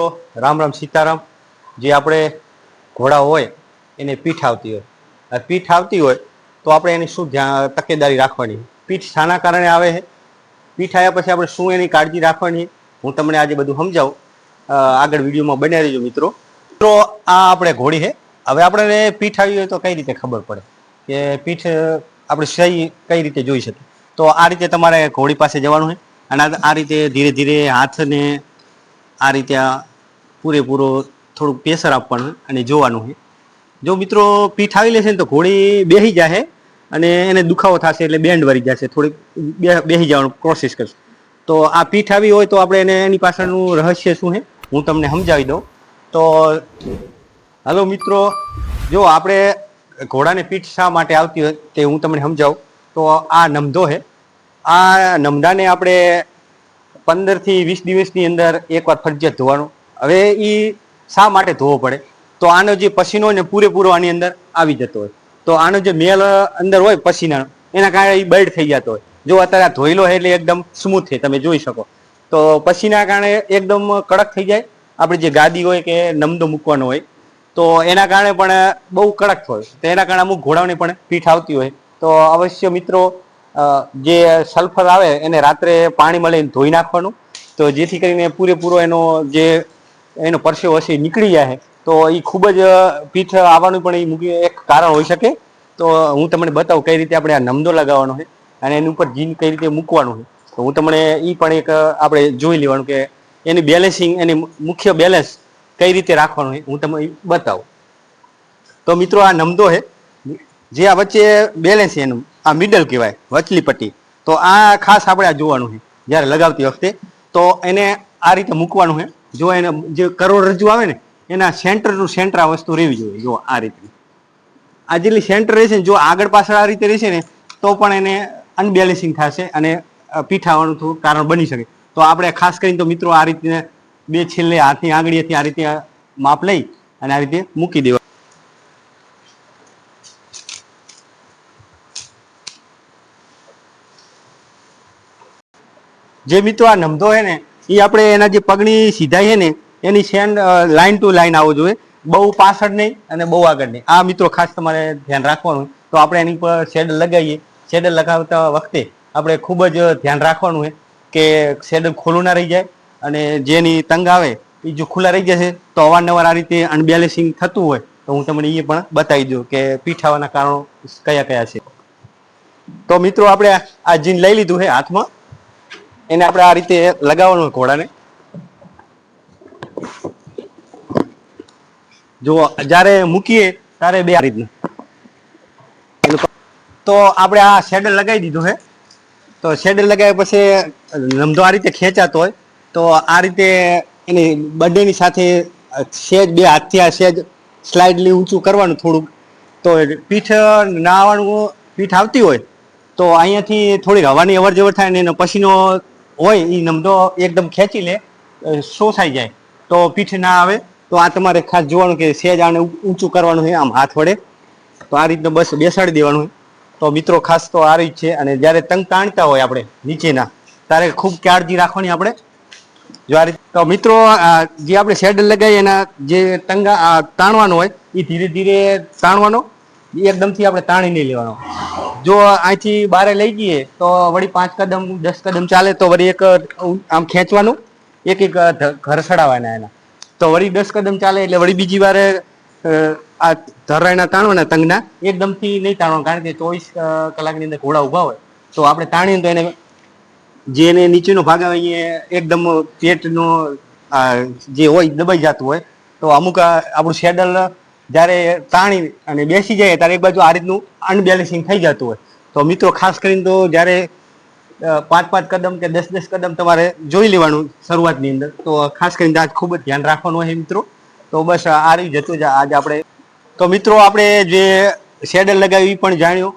મિત્રો, રામ રામ સીતારામ. જે આપણે ઘોડા હોય, એને પીઠ આવતી હોય. પીઠ આવતી હોય, તો આપણે એની શું ધ્યાન તકેદારી રાખવાની? પીઠ શાના કારણે આવે છે? પીઠ આવ્યા પછી આપણે શું એની કાળજી રાખવાની? હું તમને આજે બધું સમજાવું. આગળ વિડીયોમાં બન્યા રહીજો મિત્રો. મિત્રો આ આપણે ઘોડી છે. હવે આપણે પીઠ આવી હોય તો કઈ રીતે ખબર પડે? કે પીઠ આપણે સહી કઈ રીતે જોઈ શકીએ? તો આ રીતે તમારે ઘોડી પાસે જવાનું છે. અને આ- રીતે ધીરે ધીરે હાથને આ રીતે પૂરેપૂરો થોડુંક પ્રેશર આપવાનું અને જોવાનું છે. જો મિત્રો પીઠ આવી લેશે ને તો ઘોડી બેસી જશે અને એને દુખાવો થશે એટલે બેન્ડ વળી જશે. થોડીક બેસી જવાનું પ્રોસેસ કરશે. તો આ પીઠ આવી હોય તો આપણે એને એની પાછળનું રહસ્ય શું છે? હું તમને સમજાવી દઉં. તો હલો મિત્રો, જો આપણે ઘોડાને પીઠ શા માટે આવતી હોય તે હું તમને સમજાવું. તો આ નમધો છે. આ નમદાને આપણે પંદરથી વીસ દિવસની અંદર એકવાર ફરજિયાત ધોવાનો. હવે એ શા માટે ધોવો પડે? તો આનો જે પસીનો ને પૂરેપૂરો આની અંદર આવી જતો હોય. તો આનો જે મેલ અંદર હોય પસીનાનો, એના કારણે એ બર્ડ થઈ જતો હોય. જો અત્યારે આ ધોયેલો છે એટલે એકદમ સ્મૂથ છે, તમે જોઈ શકો. તો પસીના કારણે એકદમ કડક થઈ જાય. આપણે જે ગાદી હોય કે નમદો મૂકવાનો હોય, તો એના કારણે પણ બહુ કડક હોય. તો એના કારણે અમુક ઘોડાઓને પણ પીઠ આવતી હોય. તો અવશ્ય મિત્રો જે સલ્ફર આવે એને રાત્રે પાણી મળીને ધોઈ નાખવાનું. તો જેથી કરીને પૂરેપૂરો એનો જે એનો પરસેવો હશે નીકળી જાય. તો એ ખૂબ જ પીઠ આવવાનું પણ એ એક કારણ હોઈ શકે. તો હું તમને બતાવું કઈ રીતે આપણે આ નમદો લગાવવાનો છે અને એની ઉપર જીન કઈ રીતે મૂકવાનું છે. તો હું તમને એ પણ એક આપણે જોઈ લેવાનું કે એની બેલેન્સિંગ, એની મુખ્ય બેલેન્સ કઈ રીતે રાખવાનું છે, હું તમને બતાવું. તો મિત્રો આ નમદો છે, જે આ વચ્ચે બેલેન્સ છે એનું, આ મિડલ કહેવાય, વચલી પટ્ટી. તો આ ખાસ આપણે આ જોવાનું છે, જ્યારે લગાવતી વખતે. તો એને આ રીતે મૂકવાનું છે. જો એને જે કરોડરજ્જુ આવે ને, એના સેન્ટરનું સેન્ટર આ વસ્તુ રહેવી જોઈએ, જો આ રીતની આ જેટલી સેન્ટર રહેશે ને, જો આગળ પાછળ આ રીતે રહેશે ને, તો પણ એને અનબેલેન્સિંગ થશે અને પીઠાવાનું થોડું કારણ બની શકે. તો આપણે ખાસ કરીને તો મિત્રો આ રીતે બે છેલ્લે હાથની આંગળીએથી આ રીતે માપ લઈ અને આ રીતે મૂકી દેવા. જે મિત્રો આ નમધો હે ને એ આપણે એના જે પગની સીધાઈ છે ને, એની સેન્ડ લાઈન ટુ લાઇન આવવું જોઈએ. બહુ પાછળ નહીં અને બહુ આગળ નહીં. આ મિત્રો ખાસ તમારે ધ્યાન રાખવાનું. તો આપણે એની પર શેડ લગાવીએ. શેડ લગાવતા વખતે આપણે ખૂબ જ ધ્યાન રાખવાનું છે કે શેડ ખુલ્લું ના રહી જાય અને જેની તંગ આવે એ જો ખુલ્લા રહી જશે તો અવારનવાર આ રીતે અનબેલેન્સિંગ થતું હોય. તો હું તમને એ પણ બતાવી દઉં કે પીઠાવાના કારણો કયા કયા છે. તો મિત્રો આપણે આ જીન લઈ લીધું છે હાથમાં. એને આપણે આ રીતે લગાવવાનું ઘોડાને. જો જ્યારે મૂકીએ ત્યારે બે આ રીતના. તો આપણે આ શેડલ લગાવી દીધું છે તો શેડલ લગાવ્યા પછી રમધો આ રીતે ખેંચાતો હોય. તો આ રીતે એની બંનેની સાથે સેજ બે હાથથી આ સેજ સ્લાઇડલી ઊંચું કરવાનું થોડુંક. તો પીઠ ના આવવાનું પીઠ આવતી હોય, તો અહીંયાથી થોડી હવાની અવર જવર થાય ને એનો પસીનો હોય એ નમદો એકદમ ખેંચી લે શોષાઈ જાય. તો પીઠ ના આવે, તો આ તમારે ખાસ જોવાનું કે સેજ આને ઊંચું કરવાનું છે આમ હાથ વડે. તો આ રીતનું બસ બેસાડી દેવાનું હોય. તો મિત્રો ખાસ તો આ રીત છે, અને જ્યારે તંગ તાણતા હોય આપણે નીચેના, ત્યારે ખૂબ કાળજી રાખવાની આપણે જો આ રીતે તો મિત્રો જે આપણે શેડ લગાવી એના જે તંગા તાણવાનો હોય એ ધીરે ધીરે તાણવાનો એકદમથી આપણે તાણી નહીં લેવાનો. જો અહીંથી બારે લઈ જઈએ તો વળી પાંચ કદમ, દસ કદમ ચાલે, તો વળી એક, આમ ખેંચવાનું, એક એક ઘર સડાવવાના એના. તો વળી દસ કદમ ચાલે, એટલે વળી બીજી વારે આ ધરાયના તાણવાના તંગના, એકદમથી નહીં તાણવાનું, કારણ કે ચોવીસ કલાકની અંદર ઘોડા ઊભા હોય, તો આપણે તાણીએ તો એને જે એને નીચેનો ભાગ આવે, એ એકદમ પેટનો જે હોય, દબાઈ જતું હોય, તો અમુક આપણું શેડલ જ્યારે તાણી અને બેસી જાય ત્યારે એક બાજુ આ રીતનું અનબેલેન્સિંગ થઈ જતું હોય. તો મિત્રો, ખાસ કરીને તો જ્યારે પાંચ પાંચ કદમ કે દસ દસ કદમ તમારે જોઈ લેવાનું શરૂઆતની અંદર, તો ખાસ કરીને આજ ખૂબ જ ધ્યાન રાખવાનું હોય મિત્રો. તો બસ આ રહી જતું જ આજે આપણે. તો મિત્રો, આપણે જે શેડલ લગાવી પણ જાણ્યું.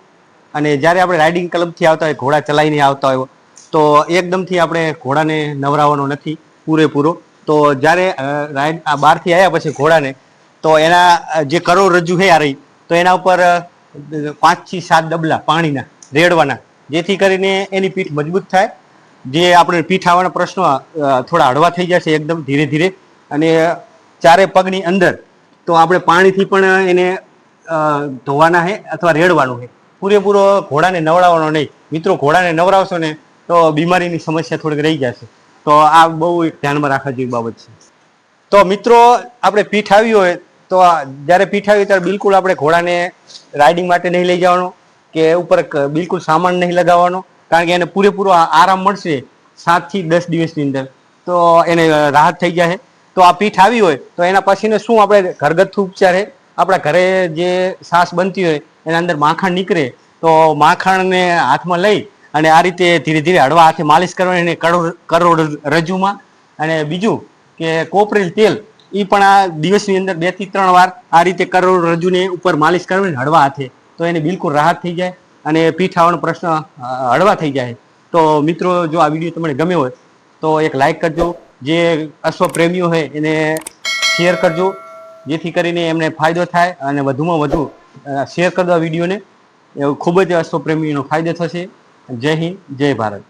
અને જ્યારે આપણે રાઇડિંગ ક્લબથી આવતા હોય, ઘોડા ચલાવીને આવતા હોય, તો એકદમથી આપણે ઘોડાને નવરાવવાનો નથી પૂરેપૂરો. તો જ્યારે રાઇડ, આ બહારથી આવ્યા પછી ઘોડાને તો એના જે કરોડરજ્જુ છે આ રહી, તો એના ઉપર પાંચથી સાત ડબલા પાણીના, રેડવાના, જેથી કરીને એની પીઠ મજબૂત થાય. જે આપણે પીઠ આવવાના પ્રશ્નો થોડા હળવા થઈ જશે એકદમ ધીરે ધીરે. અને ચારે પગની અંદર તો આપણે પાણીથી પણ એને ધોવાના છે અથવા રેડવાનું છે પૂરેપૂરો ઘોડાને નવડાવવાનો નહીં. મિત્રો, ઘોડાને નવડાવશો ને, તો બીમારીની સમસ્યા થોડીક રહી જશે. તો આ બહુ ધ્યાનમાં રાખવા જેવી બાબત છે. તો મિત્રો, આપણે પીઠ આવી હોય તો જ્યારે પીઠ આવી ત્યારે બિલકુલ આપણે ઘોડાને રાઇડિંગ માટે નહીં લઈ જવાનો, કે ઉપર બિલકુલ સામાન નહીં લગાવવાનો, કારણ કે એને પૂરેપૂરો આરામ મળશે સાતથી દસ દિવસની અંદર. તો એને રાહત થઈ જશે તો આ પીઠ આવી હોય, તો એના પછીને શું આપણે ઘરગથ્થુ ઉપચાર છે આપણા ઘરે જે સાસ બનતી હોય, એના અંદર માખણ નીકળે, તો માખણને હાથમાં લઈ અને આ રીતે ધીરે ધીરે હળવા હાથે માલિશ કરવાની અને કરોડ કરોડ રજ્જુમાં અને બીજું કે કોપરેલ તેલ એ પણ આ દિવસની અંદર બેથી ત્રણ વાર આ રીતે કરોડ રજ્જુને ઉપર માલિશ કરવાની હળવા હાથે. તો એને બિલકુલ રાહત થઈ જાય અને પીઠ આવવાનો પ્રશ્ન હળવા થઈ જાય. તો મિત્રો, જો આ વીડિયો તમને ગમ્યો હોય, તો એક લાઈક કરજો. જે અશ્વ પ્રેમીઓ હોય એને શેર કરજો. જેથી કરીને એમને ફાયદો થાય અને વધુમાં વધુ શેર કરજો આ વિડીયોને. ખૂબ જ અશ્વ પ્રેમીનો ફાયદો થશે. જય હિન્દ, જય ભારત.